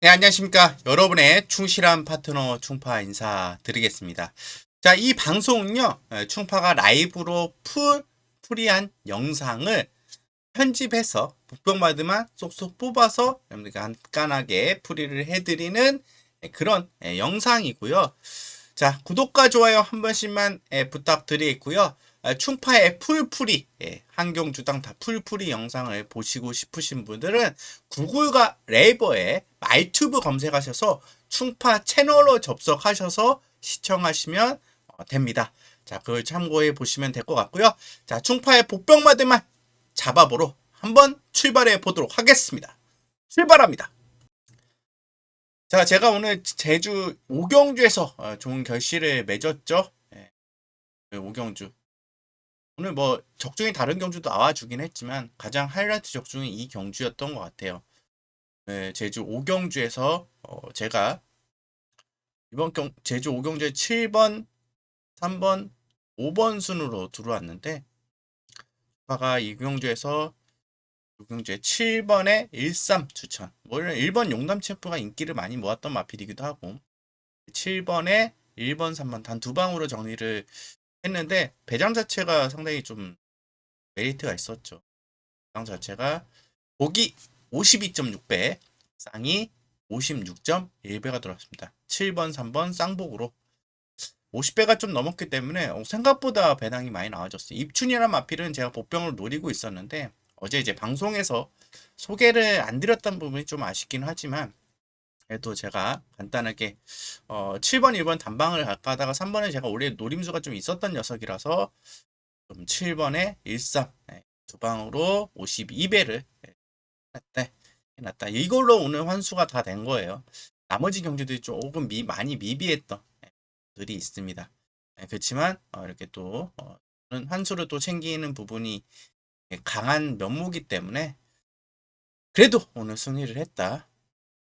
네, 안녕하십니까. 여러분의 충실한 파트너 충파 인사드리겠습니다. 자, 이 방송은요, 에, 충파가 라이브로 풀, 프리한 영상을 편집해서 복병마드만 쏙쏙 뽑아서 여러분들 간단하게 풀이를 해드리는 에, 그런 에, 영상이고요. 자, 구독과 좋아요 한 번씩만 에, 부탁드리고요. 아, 충파의 풀풀이, 예, 한경 주당 다 풀풀이 영상을 보시고 싶으신 분들은 구글과 네이버에 마이튜브 검색하셔서 충파 채널로 접속하셔서 시청하시면 어, 됩니다. 자, 그걸 참고해 보시면 될 것 같고요. 자, 충파의 복병마들만 잡아보러 한번 출발해 보도록 하겠습니다. 출발합니다. 자, 제가 오늘 제주 오경주에서 어, 좋은 결실을 맺었죠. 예, 오경주. 오늘 뭐 적중이 다른 경주도 나와주긴 했지만 가장 하이라이트 적중이 이 경주였던 것 같아요. 네, 제주 5경주에서 어, 제가 이번 경 제주 5경주에 7번, 3번, 5번 순으로 들어왔는데 아까 이 경주에서 5경주에 7번에 13 추천. 원래 1번 용담 챔프가 인기를 많이 모았던 마필이기도 하고 7번에 1번, 3번 단 두 방으로 정리를 했는데 배장 자체가 상당히 좀 메리트가 있었죠. 배장 자체가 보기 52.6배, 쌍이 56.1배가 들어왔습니다. 7번, 3번 쌍복으로 50배가 좀 넘었기 때문에 어, 생각보다 배당이 많이 나와졌어요. 입춘이라는 마필은 제가 복병을 노리고 있었는데 어제 이제 방송에서 소개를 안 드렸던 부분이 좀 아쉽긴 하지만 그래도 제가 간단하게 어, 7번, 1번 단방을 갈까 하다가 3번에 제가 원래 노림수가 좀 있었던 녀석이라서 좀 7번에 13 네, 두 방으로 52배를 네, 해놨다. 이걸로 오늘 환수가 다 된 거예요. 나머지 경주들이 조금 미, 많이 미비했던 네, 들이 있습니다. 네, 그렇지만 어, 이렇게 또 어, 환수를 또 챙기는 부분이 강한 면모기 때문에 그래도 오늘 승리를 했다.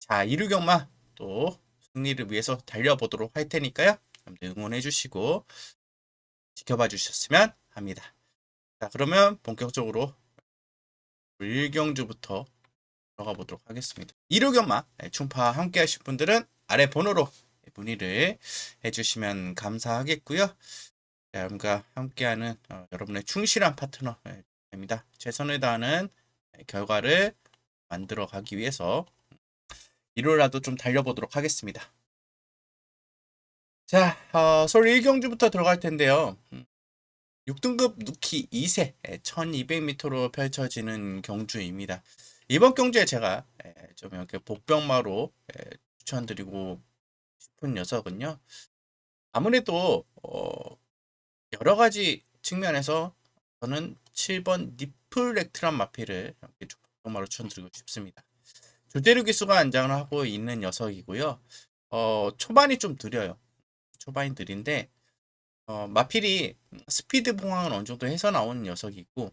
자, 이루경마 또 승리를 위해서 달려보도록 할 테니까요. 응원해 주시고 지켜봐 주셨으면 합니다. 자, 그러면 본격적으로 1경주부터 들어가 보도록 하겠습니다. 이루경마 네, 충파 함께 하실 분들은 아래 번호로 문의를 해주시면 감사하겠고요. 자, 여러분과 함께하는 어, 여러분의 충실한 파트너 네, 됩니다. 최선을 다하는 네, 결과를 만들어 가기 위해서 1호라도 좀 달려보도록 하겠습니다. 자, 어, 서울 1경주부터 들어갈 텐데요. 6등급 누키 2세 1200m로 펼쳐지는 경주입니다. 이번 경주에 제가 에, 좀 이렇게 복병마로 에, 추천드리고 싶은 녀석은요. 아무래도 어, 여러 가지 측면에서 저는 7번 니플렉트란 마피를 이렇게 복병마로 추천드리고 싶습니다. 조대류 기수가 안장을 하고 있는 녀석이고요. 어, 초반이 좀 느려요. 초반이 느린데 어, 마필이 스피드 봉황은 어느 정도 해서 나온 녀석이고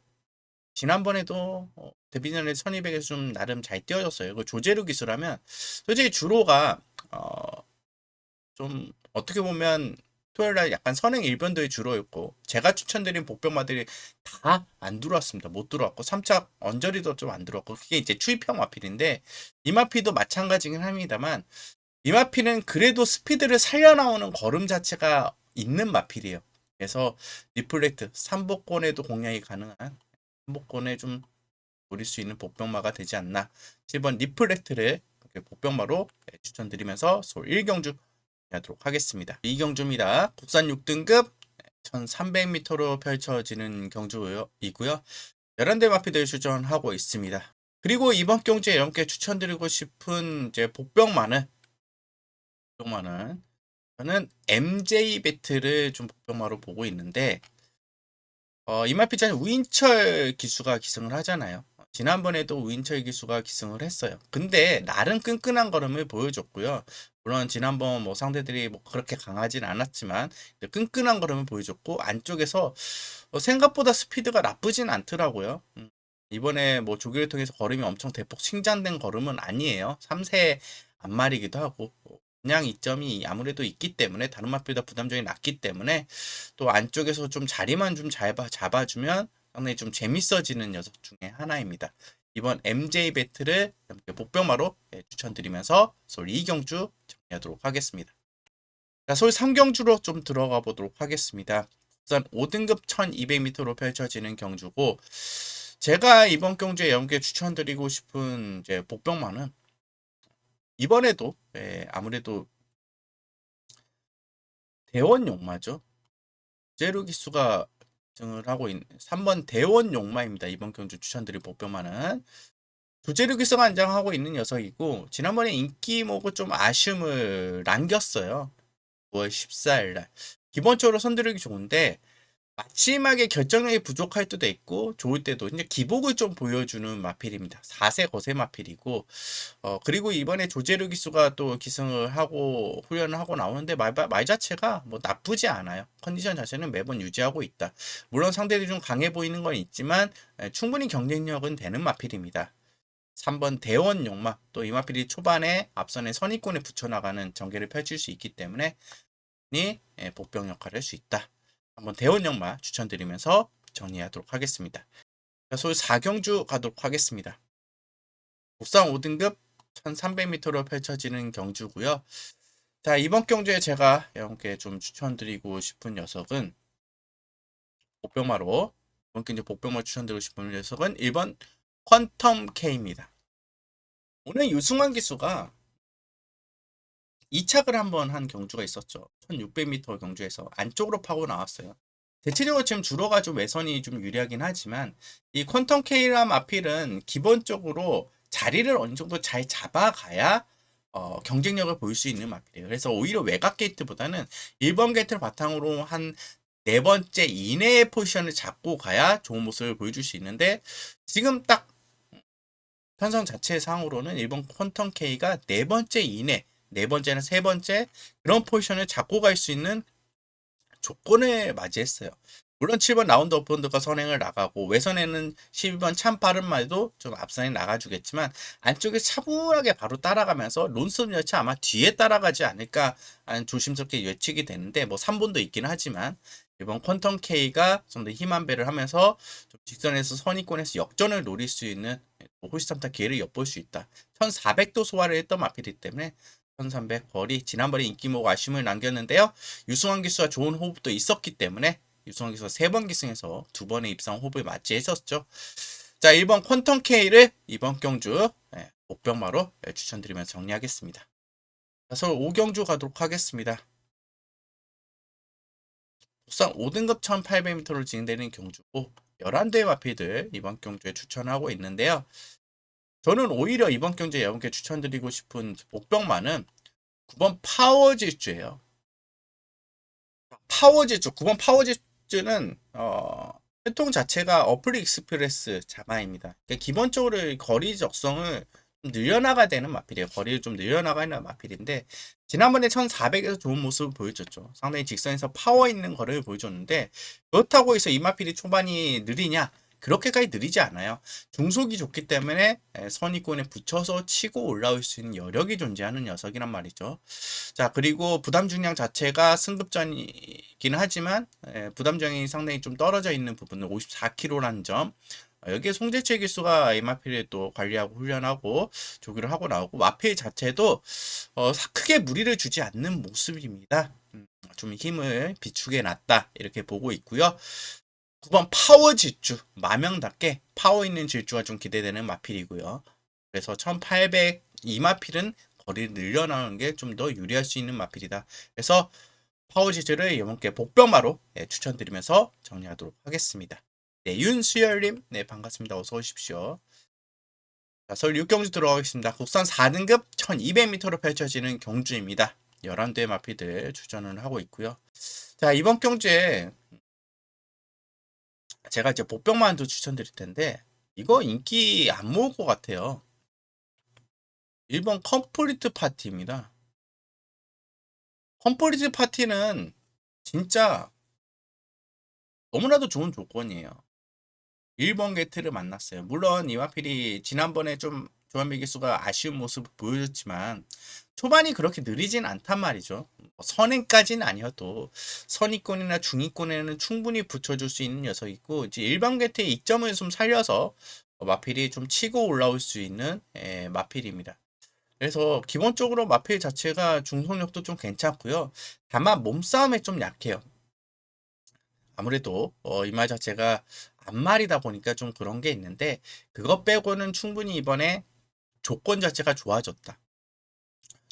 지난번에도 어, 데뷔전에 1200에서 좀 나름 잘 뛰어졌어요. 그 조제루 기수라면 솔직히 주로가 어, 좀 어떻게 보면 토요일 날 약간 선행 일변도의 주로였고 제가 추천드린 복병마들이 다 안 들어왔습니다. 못 들어왔고 3차 언저리도 좀 안 들어왔고 그게 이제 추입형 마필인데 이마피도 마찬가지긴 합니다만 이마피는 그래도 스피드를 살려 나오는 걸음 자체가 있는 마필이에요. 그래서 리플렉트 3복권에도 공략이 가능한 3복권에 좀 노릴 수 있는 복병마가 되지 않나 7번 리플렉트를 복병마로 네, 추천드리면서 서울 1경주 하도록 하겠습니다. 2경주입니다. 국산 6등급 1300m로 펼쳐지는 경주이고요. 11대 마피들 출전하고 있습니다. 그리고 이번 경주에 여러분께 추천드리고 싶은 이제 복병마는 복병마는 저는 MJ 배틀을 좀 복병마로 보고 있는데 어, 이마피자는 우인철 기수가 기승을 하잖아요. 지난번에도 우인철 기수가 기승을 했어요. 근데 나름 끈끈한 걸음을 보여줬고요. 물론 지난번 뭐 상대들이 뭐 그렇게 강하진 않았지만 끈끈한 걸음을 보여줬고 안쪽에서 어, 생각보다 스피드가 나쁘진 않더라고요. 음, 이번에 뭐 조기를 통해서 걸음이 엄청 대폭 칭찬된 걸음은 아니에요. 3세 안말이기도 하고 그냥 이점이 아무래도 있기 때문에 다른 맛보다 부담적이 낮기 때문에 또 안쪽에서 좀 자리만 좀 잘 잡아주면 상당히 좀 재밌어지는 녀석 중에 하나입니다. 이번 MJ 배틀을 이렇게 복병마로 예, 추천드리면서 서울 2경주 정리하도록 하겠습니다. 자, 서울 3경주로 좀 들어가 보도록 하겠습니다. 우선 5등급 1200m로 펼쳐지는 경주고 제가 이번 경주에 연계 추천드리고 싶은 이제 복병마는 이번에도 예, 아무래도 대원 용마죠. 제루 기수가 등을 하고 있는 3번 대원 용마입니다. 이번 경주 추천드릴 두제루 기수가 안장하고 있는 녀석이고 지난번에 인기 모고 좀 아쉬움을 남겼어요. 9월 14일 날. 기본적으로 선두르기 좋은데 마지막에 결정력이 부족할 때도 있고 좋을 때도 이제 기복을 좀 보여주는 마필입니다. 4세 거세 마필이고 어 그리고 이번에 조제루 기수가 또 기승을 하고 훈련을 하고 나오는데 말, 말 자체가 뭐 나쁘지 않아요. 컨디션 자체는 매번 유지하고 있다. 물론 상대들이 좀 강해 보이는 건 있지만 에, 충분히 경쟁력은 되는 마필입니다. 3번 대원 용마 또 이 마필이 초반에 앞선에 선입권에 붙여나가는 전개를 펼칠 수 있기 때문에 이 예, 복병 역할을 할 수 있다. 한번 대원 영마 추천드리면서 정리하도록 하겠습니다. 자, 서울 4경주 가도록 하겠습니다. 옥상 5등급 1300m로 펼쳐지는 경주고요. 자, 이번 경주에 제가 여러분께 좀 추천드리고 싶은 녀석은 복병마로 이번 경주 복병마 추천드리고 싶은 녀석은 1번 퀀텀 K입니다. 오늘 유승환 기수가 2착을 한번 한 경주가 있었죠. 1600m 경주에서 안쪽으로 파고 나왔어요. 대체적으로 지금 좀 외선이 좀 유리하긴 하지만 이 퀀텀 K람 아필은 기본적으로 자리를 어느 정도 잘 잡아가야 어, 경쟁력을 보일 수 있는 마필이에요. 그래서 오히려 외곽 게이트보다는 1번 게이트를 바탕으로 한 네 번째 이내의 포지션을 잡고 가야 좋은 모습을 보여줄 수 있는데 지금 딱 편성 자체 상으로는 1번 퀀텀 K가 네 번째 이내 네 번째는 세 번째 그런 포지션을 잡고 갈 수 있는 조건을 맞이했어요. 물론 7번 라운드 오픈드가 선행을 나가고 외선에는 12번 참 빠른 말도 좀 앞선에 나가주겠지만 안쪽에 차분하게 바로 따라가면서 론스톱 여차 아마 뒤에 따라가지 않을까 조심스럽게 예측이 되는데 뭐 3번도 있긴 하지만 이번 퀀텀 K가 좀 더 힘한 배를 하면서 좀 직선에서 선의권에서 역전을 노릴 수 있는 호시탐타 기회를 엿볼 수 있다. 1400도 소화를 했던 마필이기 때문에 1300 거리 지난번에 인기모고 아쉬움을 남겼는데요. 유승환 기수가 좋은 호흡도 있었기 때문에 유승환 기수가 세번 기승해서 두 번의 입상 호흡을 맞이했었죠. 자 1번 퀀텀 K를 이번 경주 예, 목병마로 예, 추천드리면서 정리하겠습니다. 자, 서울 5경주 가도록 하겠습니다. 우선 5등급 1800m로 진행되는 경주고 11대의 마피들 이번 경주에 추천하고 있는데요. 저는 오히려 이번 경주에 여러분께 추천드리고 싶은 목병마는 9번 파워질주예요. 파워질주, 9번 파워질주는 어, 회통 자체가 어플 익스프레스 자마입니다. 그러니까 기본적으로 거리 적성을 좀 늘려나가야 되는 마필이에요. 거리를 좀 늘려나가는 마필인데 지난번에 1400에서 좋은 모습을 보여줬죠. 상당히 직선에서 파워 있는 거리를 보여줬는데 그렇다고 해서 이 마필이 초반이 느리냐? 그렇게까지 느리지 않아요. 중속이 좋기 때문에 선입권에 붙여서 치고 올라올 수 있는 여력이 존재하는 녀석이란 말이죠. 자 그리고 부담 중량 자체가 승급전이긴 하지만 부담 중량이 상당히 좀 떨어져 있는 부분은 54kg라는 점. 어, 여기에 송재채 기수가 MRP를 또 관리하고 훈련하고 조기를 하고 나오고 마필 자체도 어, 크게 무리를 주지 않는 모습입니다. 음, 좀 힘을 비축해 놨다 이렇게 보고 있고요. 9번 파워 질주 마명답게 파워 있는 질주가 좀 기대되는 마필이고요. 그래서 1800 이 마필은 거리를 늘려나오는 게 좀 더 유리할 수 있는 마필이다. 그래서 파워 질주를 이번께 복병마로 네, 추천드리면서 정리하도록 하겠습니다. 네, 윤수열님, 네, 반갑습니다. 어서 오십시오. 자, 서울 6경주 들어가겠습니다. 국산 4등급 1200m로 펼쳐지는 경주입니다. 11대 마피들 추천을 하고 있고요. 자, 이번 경주에 제가 이제 복병만도 추천드릴 텐데 이거 인기 안 모을 것 같아요. 1번 컴플리트 파티입니다. 컴플리트 파티는 진짜 너무나도 좋은 조건이에요. 1번 게트를 만났어요. 물론 이와필이 지난번에 좀 조한배 기수가 아쉬운 모습을 보여줬지만 초반이 그렇게 느리진 않단 말이죠. 뭐 선행까지는 아니어도 선위권이나 중위권에는 충분히 붙여줄 수 있는 녀석이고 이제 일반 게트의 이점을 좀 살려서 어, 마필이 좀 치고 올라올 수 있는 예, 마필입니다. 그래서 기본적으로 마필 자체가 중속력도 좀 괜찮고요. 다만 몸싸움에 좀 약해요. 아무래도 어, 이말 자체가 앞말이다 보니까 좀 그런 게 있는데 그것 빼고는 충분히 이번에 조건 자체가 좋아졌다.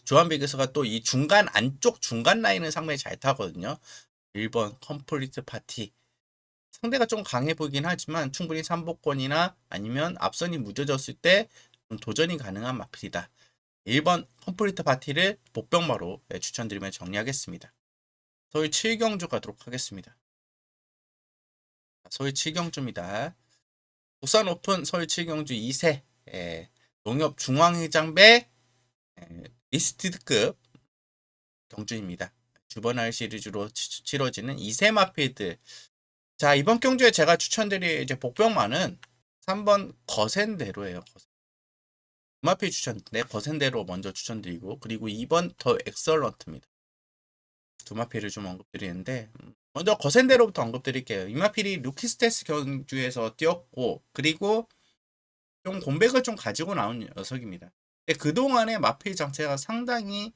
조한 비그스가 또 이 중간 안쪽 중간 라인을 상당히 잘 타거든요. 1번 컴플리트 파티 상대가 좀 강해 보이긴 하지만 충분히 3복권이나 아니면 앞선이 무뎌졌을 때좀 도전이 가능한 마필이다. 1번 컴플리트 파티를 복병마로 네, 추천드리면 정리하겠습니다. 서울 7경주 가도록 하겠습니다. 서울 7경주입니다. 부산 오픈 서울 7경주 2세 예, 농협 중앙회장배 예, 리스트급 경주입니다. 주번할 시리즈로 치- 치러지는 2세 마필드. 자, 이번 경주에 제가 추천드릴 이제 복병마는 3번 거센대로예요. 거센. 마필 추천인데 거센대로 먼저 추천드리고 그리고 2번 더 엑설런트입니다. 두 마필을 좀 언급드리는데 음, 먼저 거센대로부터 언급드릴게요. 이마필이 루키스테스 경주에서 뛰었고 그리고 좀 공백을 좀 가지고 나온 녀석입니다. 그동안의 마필 장체가 상당히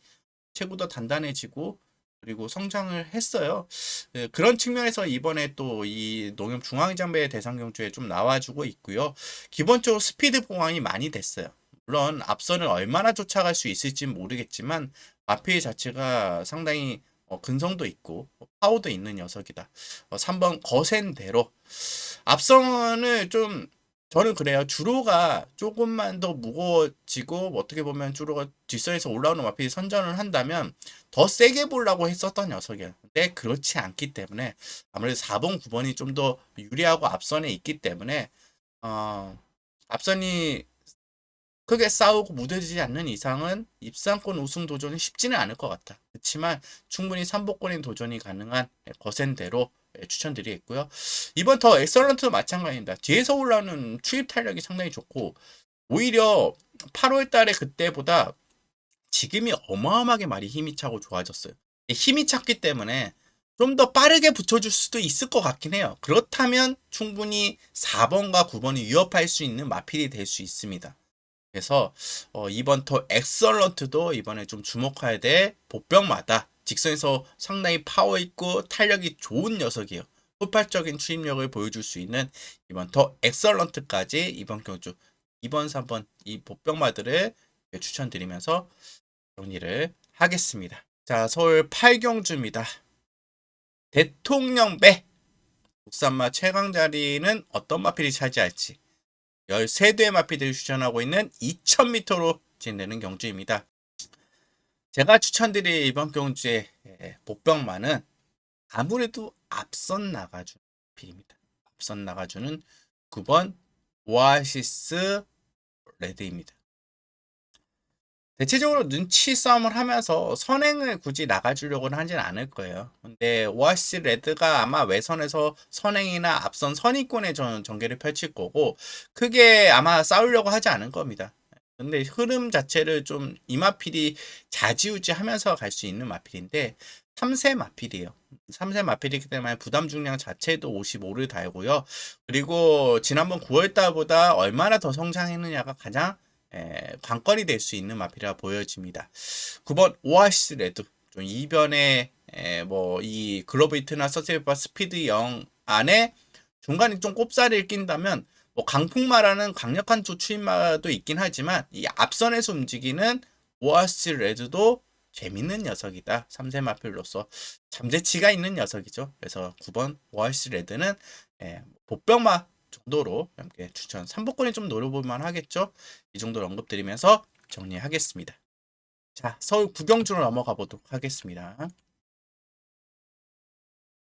체구도 단단해지고 그리고 성장을 했어요. 네, 그런 측면에서 이번에 또 이 농협 중앙장배 대상 경주에 좀 나와주고 있고요. 기본적으로 스피드 보강이 많이 됐어요. 물론 앞선을 얼마나 쫓아갈 수 있을지는 모르겠지만 마필 자체가 상당히 어, 근성도 있고 어, 파워도 있는 녀석이다. 어, 3번 거센대로 앞선을 좀 저는 그래요. 주로가 조금만 더 무거워지고 뭐 어떻게 보면 주로가 뒷선에서 올라오는 마필이 선전을 한다면 더 세게 보려고 했었던 녀석이에요. 근데 그렇지 않기 때문에 아무래도 4번, 9번이 좀 더 유리하고 앞선에 있기 때문에 어, 앞선이 크게 싸우고 무뎌지지 않는 이상은 입상권 우승 도전이 쉽지는 않을 것 같다. 그렇지만 충분히 3복권인 도전이 가능한 거센대로 예, 추천드리겠고요. 이번 더 엑설런트도 마찬가지입니다. 뒤에서 올라오는 추입 탄력이 상당히 좋고 오히려 8월 달에 그때보다 지금이 어마어마하게 많이 힘이 차고 좋아졌어요. 힘이 찼기 때문에 좀 더 빠르게 붙여줄 수도 있을 것 같긴 해요. 그렇다면 충분히 4번과 9번이 위협할 수 있는 마필이 될 수 있습니다. 그래서 어, 이번 더 엑설런트도 이번에 좀 주목해야 될 복병마다 직선에서 상당히 파워 있고 탄력이 좋은 녀석이에요. 폭발적인 추임력을 보여줄 수 있는 이번 더 엑설런트까지 이번 경주 2번, 3번 이 복병마들을 추천드리면서 정리를 하겠습니다. 자, 서울 8경주입니다. 대통령배 국산마 최강 자리는 어떤 마필이 차지할지 13대의 마필들이 추천하고 있는 2000m로 진행되는 경주입니다. 제가 추천드릴 이번 경주의 예, 복병마는 아무래도 앞선 나가주는 필입니다. 앞선 나가주는 9번 오아시스 레드입니다. 대체적으로 눈치 싸움을 하면서 선행을 굳이 나가주려고는 하진 않을 거예요. 근데 오아시스 레드가 아마 외선에서 선행이나 앞선 선의권의 전, 전개를 펼칠 거고 크게 아마 싸우려고 하지 않을 겁니다. 근데 흐름 자체를 좀 이 마필이 자지우지 하면서 갈 수 있는 마필인데 3세 마필이에요. 3세 마필이기 때문에 부담 중량 자체도 55를 달고요. 그리고 지난번 9월 달보다 얼마나 더 성장했느냐가 가장 에, 관건이 될 수 있는 마필이라 보여집니다. 9번 오아시스 레드 좀 이변에 뭐이 글로브 히트나 서세이바 스피드 0 안에 중간에 좀 꼽사리를 낀다면 뭐 강풍마라는 강력한 조추임마도 있긴 하지만 이 앞선에서 움직이는 오아시스 레드도 재밌는 녀석이다. 3세 마필로서 잠재치가 있는 녀석이죠. 그래서 9번 오아시스 레드는 예, 복병마 정도로 함께 추천 3복권이 좀 노려볼만 하겠죠. 이 정도로 언급드리면서 정리하겠습니다. 자, 서울 구경주로 넘어가 보도록 하겠습니다.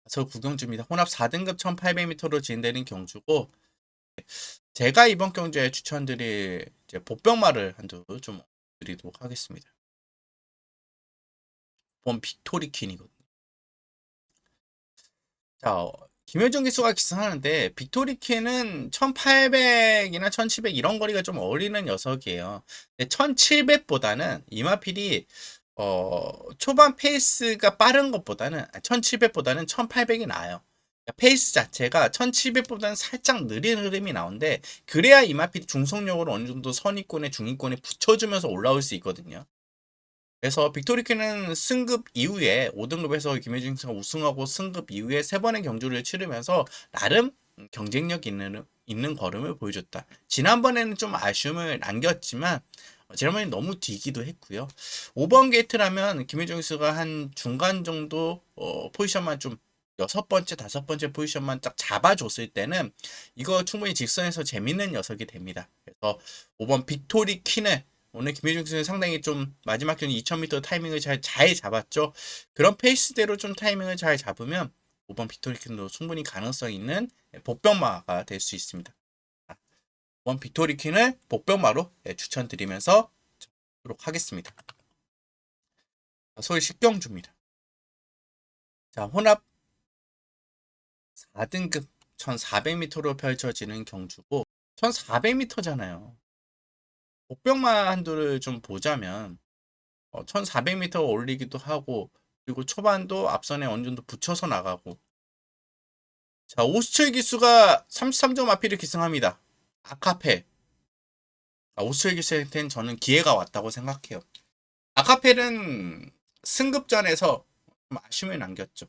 서울 구경주입니다. 혼합 4등급 1800m로 진행되는 경주고 제가 이번 경주에 추천드릴 이제 복병마를 한두 좀 드리도록 하겠습니다. 본 빅토리 퀸이거든요. 자, 어, 김효정 기수가 기사하는데 빅토리 퀸은 1800이나 1700 이런 거리가 좀 어울리는 녀석이에요. 근데 1700보다는 이마필이 어, 초반 페이스가 빠른 것보다는 1700보다는 1800이 나아요. 페이스 자체가 1700보다는 살짝 느린 흐름이 나오는데 그래야 이마필이 중속력으로 어느 정도 선위권에 중위권에 붙여주면서 올라올 수 있거든요. 그래서 빅토리키는 승급 이후에 5등급에서 김혜중 선수가 우승하고 승급 이후에 세 번의 경주를 치르면서 나름 경쟁력 있는 있는 걸음을 보여줬다. 지난번에는 좀 아쉬움을 남겼지만 어, 지난번에 너무 뒤기도 했고요. 5번 게이트라면 김혜중 선수가 한 중간 정도 어, 포지션만 좀 여섯 번째, 다섯 번째 포지션만 딱 잡아줬을 때는 이거 충분히 직선에서 재밌는 녀석이 됩니다. 그래서 5번 빅토리 퀸을 오늘 김혜중 선수 상당히 좀 마지막 경기 2000m 타이밍을 잘, 잘 잡았죠. 그런 페이스대로 좀 타이밍을 잘 잡으면 5번 빅토리 퀸도 충분히 가능성 있는 복병마가 될 수 있습니다. 5번 빅토리 퀸을 복병마로 예, 추천드리면서 하도록 하겠습니다. 서울 식경주입니다. 자, 혼합 4등급 1400m로 펼쳐지는 경주고 1400m잖아요. 복병마 한도를 좀 보자면 어, 1400m 올리기도 하고 그리고 초반도 앞선에 어느 정도 붙여서 나가고 자 오스철 기수가 33점 앞이를 기승합니다. 아카펠 아, 오스철 기수한테는 저는 기회가 왔다고 생각해요. 아카펠은 승급전에서 좀 아쉬움을 남겼죠.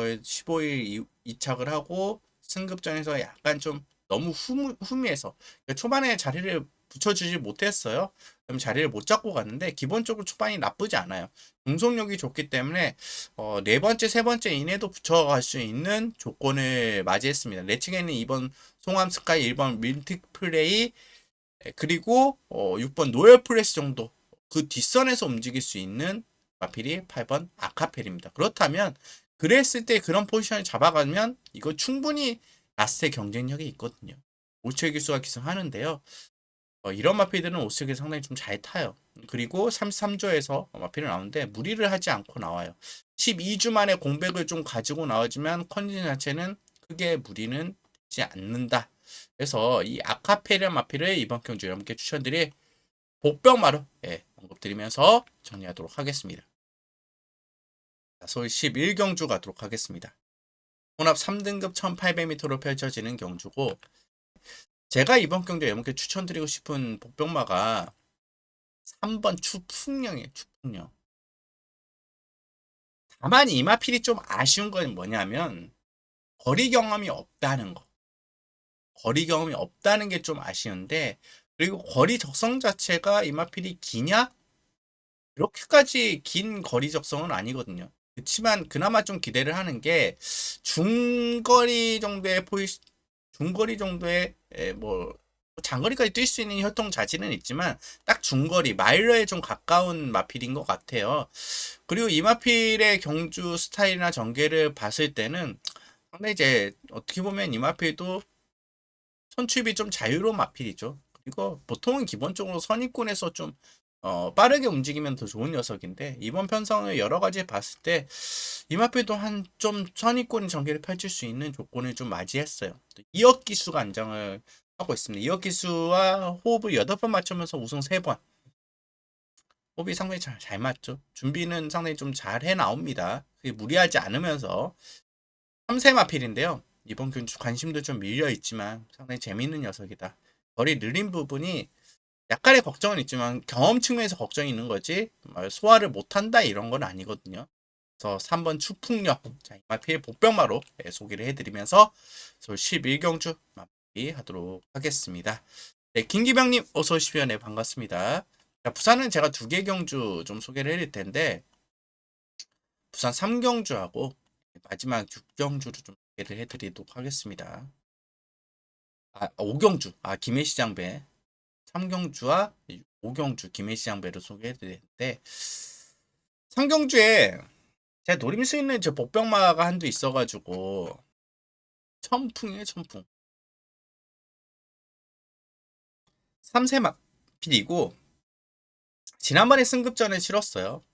15일 이 착을 하고 승급전에서 약간 좀 너무 후미, 후미해서 그러니까 초반에 자리를 붙여주지 못했어요. 그럼 자리를 못 잡고 갔는데 기본적으로 초반이 나쁘지 않아요. 공속력이 좋기 때문에 어, 네 번째, 세 번째 이내도 붙여갈 수 있는 조건을 맞이했습니다. 레칭에는 2번 송암 스카이, 1번 밀틱 플레이 그리고 어, 6번 노열 프레스 정도 그 뒷선에서 움직일 수 있는 마필이 8번 아카펠입니다. 그렇다면 그랬을 때 그런 포지션을 잡아가면 이거 충분히 라스의 경쟁력이 있거든요. 오체 기수가 기승하는데요. 어, 이런 마필들은 오스가 상당히 좀 잘 타요. 그리고 33조에서 마필을 나오는데 무리를 하지 않고 나와요. 12주 만에 공백을 좀 가지고 나오지만 컨디션 자체는 크게 무리는 되지 않는다. 그래서 이 아카페리아 마필을 이번 경주 여러분께 추천드릴 복병마로 예, 언급드리면서 정리하도록 하겠습니다. 서울 11경주 가도록 하겠습니다. 혼합 3등급 1800m로 펼쳐지는 경주고 제가 이번 경주에 여러분께 추천드리고 싶은 복병마가 3번 추풍령이에요. 추풍령. 다만 이마필이 좀 아쉬운 건 뭐냐면 거리 경험이 없다는 거. 거리 경험이 없다는 게 좀 아쉬운데 그리고 거리 적성 자체가 이마필이 기냐? 그렇게까지 긴 거리 적성은 아니거든요. 그렇지만 그나마 좀 기대를 하는 게 중거리 정도의 포이 중거리 정도의 에, 뭐 장거리까지 뛸 수 있는 혈통 자질은 있지만 딱 중거리 마일러에 좀 가까운 마필인 것 같아요. 그리고 이 마필의 경주 스타일이나 전개를 봤을 때는 상당히 이제 어떻게 보면 이 마필도 선출이 좀 자유로운 마필이죠. 그리고 보통은 기본적으로 선입군에서 좀 어, 빠르게 움직이면 더 좋은 녀석인데 이번 편성을 여러 가지 봤을 때 이마필도 한 좀 선입권 전개를 펼칠 수 있는 조건을 좀 맞이했어요. 이억 기수가 안장을 하고 있습니다. 이억 기수와 호흡을 8번 맞추면서 우승 3번. 호흡이 상당히 잘, 잘 맞죠. 준비는 상당히 좀 잘 해 나옵니다. 무리하지 않으면서 3세 마필인데요. 이번 경주 관심도 좀 밀려 있지만 상당히 재밌는 녀석이다. 거리 느린 부분이 약간의 걱정은 있지만 경험 측면에서 걱정이 있는 거지 뭐 소화를 못한다 이런 건 아니거든요. 그래서 3번 추풍력 자 이마필 복병마로 예, 소개를 해드리면서 서울 11경주 마무리하도록 하겠습니다. 네, 김기병님 어서 오십시오. 네 반갑습니다. 자, 부산은 제가 두 개 경주 좀 소개를 해드릴 텐데 부산 3경주하고 마지막 6경주를 좀 소개를 해드리도록 하겠습니다. 아 5경주 아 김해시장배 3경주와 5경주 김해시장배를 소개해드렸는데 3경주에 제가 노릴 수 있는 저 복병마가 한도 있어가지고 천풍이에요 천풍. 3세막 필이고 지난번에 승급전을 치렀어요.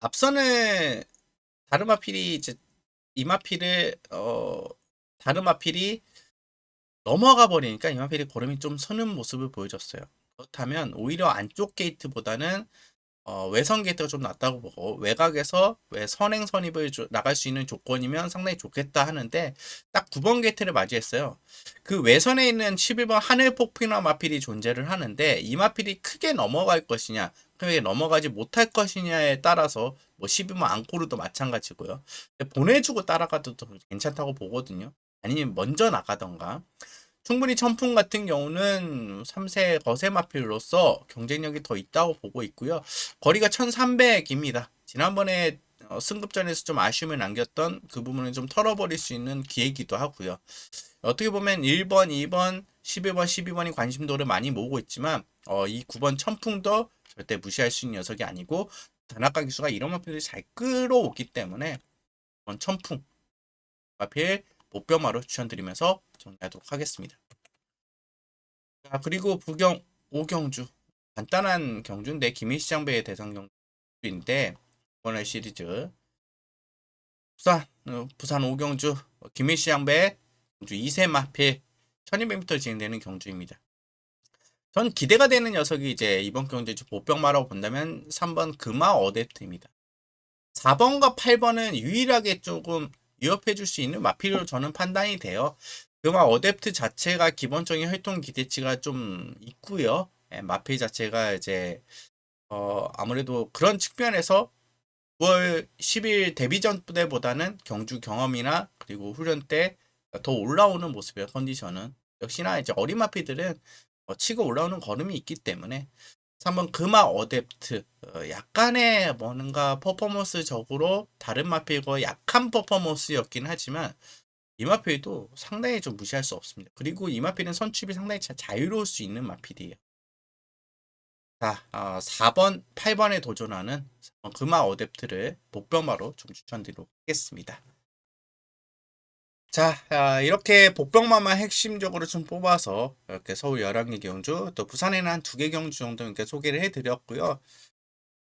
앞선에 다르마필이 이제 이마필을 어 다르마필이 넘어가 버리니까 이마필이 걸음이 좀 서는 모습을 보여줬어요. 그렇다면 오히려 안쪽 게이트보다는 어, 외선 게이트가 좀 낫다고 보고 외곽에서 왜 선행 선입을 조- 나갈 수 있는 조건이면 상당히 좋겠다 하는데 딱 9번 게이트를 맞이했어요. 그 외선에 있는 11번 하늘 폭피나 마필이 존재를 하는데 이 마필이 크게 넘어갈 것이냐 크게 넘어가지 못할 것이냐에 따라서 뭐 12번 앙코르도 마찬가지고요. 보내주고 따라가도 더 괜찮다고 보거든요. 아니면 먼저 나가던가 충분히 천풍 같은 경우는 3세 거세 마필로서 경쟁력이 더 있다고 보고 있고요. 거리가 1300입니다. 지난번에 어, 승급전에서 좀 아쉬움을 남겼던 그 부분을 좀 털어버릴 수 있는 기회이기도 하고요. 어떻게 보면 1번, 2번, 11번, 12번이 관심도를 많이 모으고 있지만 어, 이 9번 천풍도 절대 무시할 수 있는 녀석이 아니고 다나카 기수가 이런 마필을 잘 끌어오기 때문에 천풍 마필 목병마로 추천드리면서 정리하도록 하겠습니다. 자, 그리고 부경 오경주 간단한 경주인데 김일시장배의 대상 경주인데 이번에 시리즈 부산 어, 부산 오경주 어, 김일시장배 경주 2세 마필 1200m 진행되는 경주입니다. 전 기대가 되는 녀석이 이제 이번 경주 보병마라고 본다면 3번 금화 어댑트입니다. 4번과 8번은 유일하게 조금 위협해 줄 수 있는 마필로 저는 판단이 돼요. 그만 어댑트 자체가 기본적인 활동 기대치가 좀 있고요. 예, 마필 자체가 이제 어 아무래도 그런 측면에서 9월 10일 데뷔전 때보다는 경주 경험이나 그리고 훈련 때 더 올라오는 모습이에요. 컨디션은 역시나 이제 어린 마필들은 어, 치고 올라오는 걸음이 있기 때문에 그래서 한번 금화 어댑트 어, 약간의 뭔가 퍼포먼스적으로 다른 마필과 약한 퍼포먼스였긴 하지만 이 마필도 상당히 좀 무시할 수 없습니다. 그리고 이 마필은 선출이 상당히 자, 자유로울 수 있는 마필이에요. 자, 어, 4번, 8번에 도전하는 금화 어댑트를 복병마로 좀 추천드리도록 하겠습니다. 자, 아, 이렇게 복병마만 핵심적으로 좀 뽑아서 이렇게 서울 11개 경주, 또 부산에는 한 두 개 경주 정도 이렇게 소개를 해드렸고요.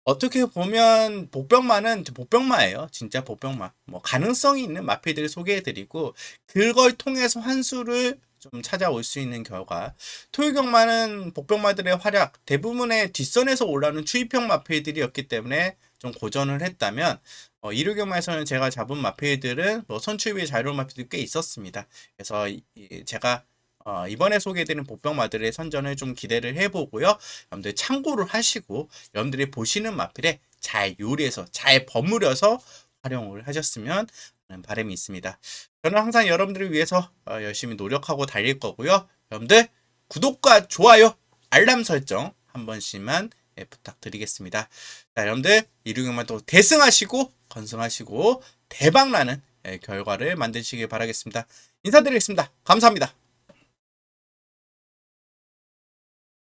어떻게 보면 복병마는 복병마예요. 진짜 복병마. 뭐 가능성이 있는 마필들을 소개해드리고 그걸 통해서 환수를 좀 찾아올 수 있는 결과 토요경마는 복병마들의 활약 대부분의 뒷선에서 올라오는 추입형 마필들이었기 때문에 좀 고전을 했다면 어, 이류경마에서는 제가 잡은 마필들은 뭐 선추입의 자유로운 마필들이 꽤 있었습니다. 그래서 이- 이 제가 어, 이번에 소개해드린 복병마들의 선전을 좀 기대를 해보고요. 여러분들 참고를 하시고 여러분들이 보시는 마필에 잘 요리해서 잘 버무려서 활용을 하셨으면 하는 바람이 있습니다. 저는 항상 여러분들을 위해서 어, 열심히 노력하고 달릴 거고요. 여러분들 구독과 좋아요, 알람 설정 한 번씩만 예, 부탁드리겠습니다. 자, 여러분들 이륙경만 또 대승하시고 건승하시고 대박나는 예, 결과를 만드시길 바라겠습니다. 인사드리겠습니다. 감사합니다.